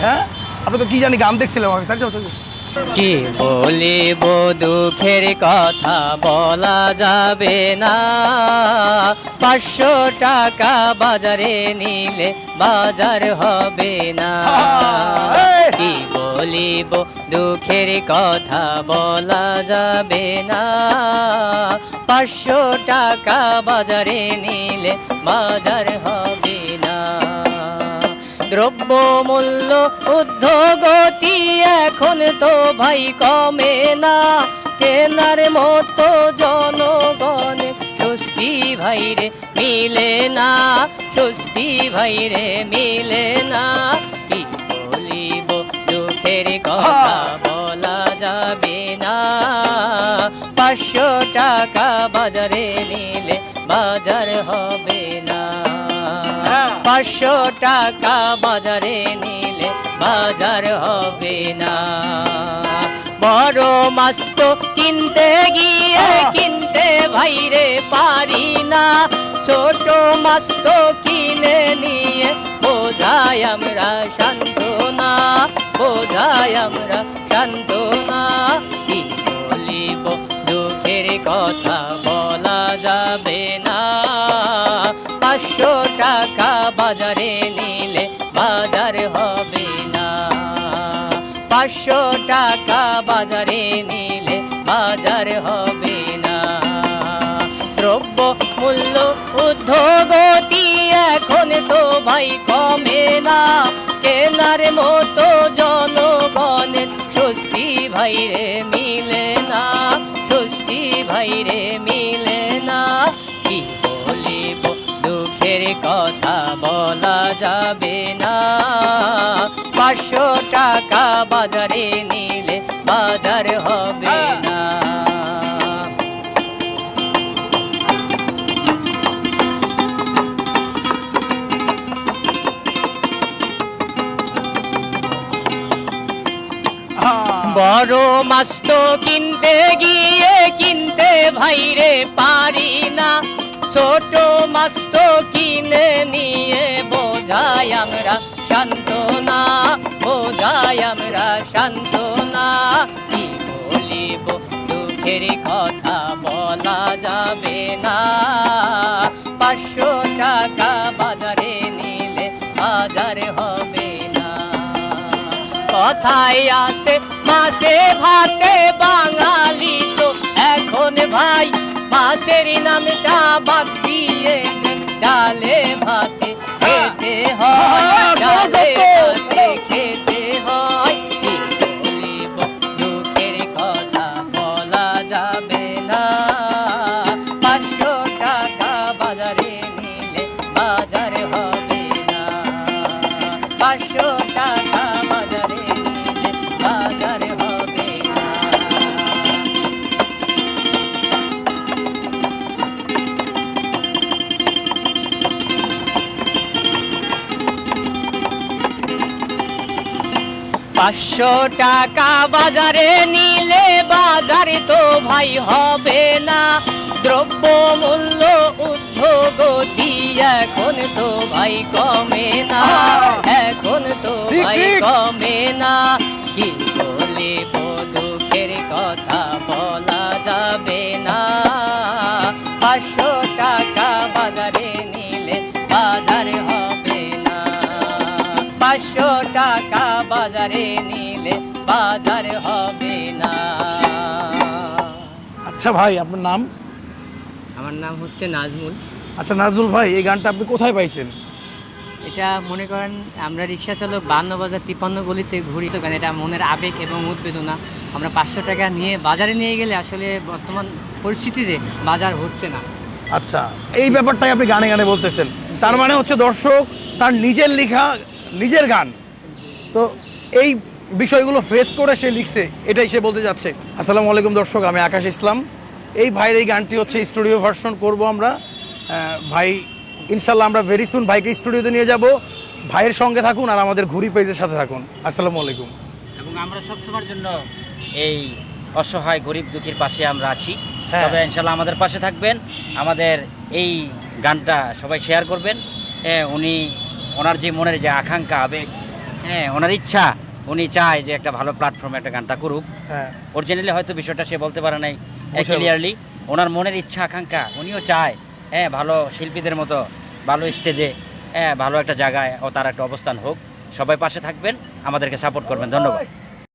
হ্যাঁ? আপনি তো কি জানি গান দেখছিলাম আমি স্যার। কি বলিব দুঃখের কথা বলা যাবে না। পাঁচশো টাকা বাজারে নিলে বাজার হবে না। কি বলিব দুঃখের কথা বলা যাবে না। পাঁচশো টাকা বাজারে নিলে বাজার হবে না দ্রব্য মূল্য ঊর্ধ্বগতি এখন তো ভাই কমে না। কেনার মতো জনগণে স্বস্তি ভাইরে মিলে না স্বস্তি ভাইরে মিলে না। কি বলিব দুঃখের কথা বলা যাবে না। পাঁচশো টাকা বাজারে নিলে বাজার হবে না। পাঁচশো টাকা বাজারে নিলে বাজার হবে না। বড় মাছ তো কিনতে গিয়ে কিনতে ভাইরে পারি না। ছোট মাছ তো কিনে নিয়ে বোঝাই আমরা শান্ত না, বোঝাই আমরা শান্ত না। কি বলিব দুঃখের কথা? বাজারে নিলে বাজার হবে না। পাঁচশো টাকা বাজারে নিলে বাজার হবে না। দ্রব্য মূল্য ঊর্ধ্বগতি এখন তো ভাই কমে না। কেনার মতো জনগণের স্বস্তি ভাইরে মিলে না। স্বস্তি ভাইরে মিলে কথা বলা যাবে না। পাঁচশো টাকা বাজারে নিলে বাজার হবে না। হ্যাঁ। বড় মাছ তো কিনতে গিয়ে কিনতে ভাইরে পারি না। ছোট মাছ তো কিনে নিয়ে বোঝাই আমরা শান্ত না বোঝাই আমরা শান্ত না কি বলিব, দুঃখের কথা বলা যাবে না। পাঁচশো টাকা বাজারে নিলে বাজার হবে না। কথায় আছে, মাছে ভাতে বাঙালি এখন ভাই মাছের নামটা বাদ দিয়ে ডালে ভাতে খেতে হয়। ডালে ভাতে খেতে পাঁচশো টাকা বাজারে নিলে বাজারে তো ভাই হবে না। দ্রব্য মূল্য উদ্ধগতি এখন তো ভাই কমে না। এখন তো ভাই কমে না। কি পাঁচশো টাকা বাজারে নিলে বাজার হবে না। আচ্ছা ভাই আপনার নাম? আমার নাম হচ্ছে নাজমুল। আচ্ছা নাজমুল ভাই এই গানটা আপনি কোথায় পাইছেন? এটা মনে করেন আমরা রিক্সা চালক বান্ন বাজার তিপ্পান্ন গলিতে ঘুরি। তো গান এটা মনের আবেগ এবং উদ্বেদনা। আমরা পাঁচশো টাকা নিয়ে বাজারে নিয়ে গেলে আসলে বর্তমান পরিস্থিতিতে বাজার হচ্ছে না। আচ্ছা এই ব্যাপারটাই আপনি গানে গানে বলতেছেন। তার মানে হচ্ছে দর্শক তার নিজের লেখা নিজের গান। তো এই বিষয়গুলো ফেস করে সে লিখছে এটাই সে বলতে যাচ্ছে। আসসালামু আলাইকুম দর্শক আমি আকাশ ইসলাম। এই ভাইয়ের এই গানটি হচ্ছে স্টুডিও ভার্সন করব আমরা। ভাই ইনশাল্লাহ আমরা ভেরি সুন ভাইকে স্টুডিওতে নিয়ে যাব। ভাইয়ের সঙ্গে থাকুন আর আমাদের ঘুরি পেজের সাথে থাকুন। আসসালামু আলাইকুম। এবং আমরা সবসময়ের জন্য এই অসহায় গরিব দুঃখীর পাশে আমরা আছি। হ্যাঁ। তবে ইনশাল্লাহ আমাদের পাশে থাকবেন। আমাদের এই গানটা সবাই শেয়ার করবেন। হ্যাঁ, উনি ওনার যে মনের যে আকাঙ্ক্ষা আবেগ হ্যাঁ ওনার ইচ্ছা উনি চায় যে একটা ভালো প্ল্যাটফর্মে একটা গানটা করুক। হ্যাঁ। অরিজিনালি হয়তো বিষয়টা সে বলতে পারে নাই ক্লিয়ারলি ওনার মনের ইচ্ছা আকাঙ্ক্ষা উনিও চায় হ্যাঁ ভালো শিল্পীদের মতো ভালো স্টেজে হ্যাঁ ভালো একটা জায়গায় ও তার একটা অবস্থান হোক। সবাই পাশে থাকবেন আমাদেরকে সাপোর্ট করবেন। ধন্যবাদ।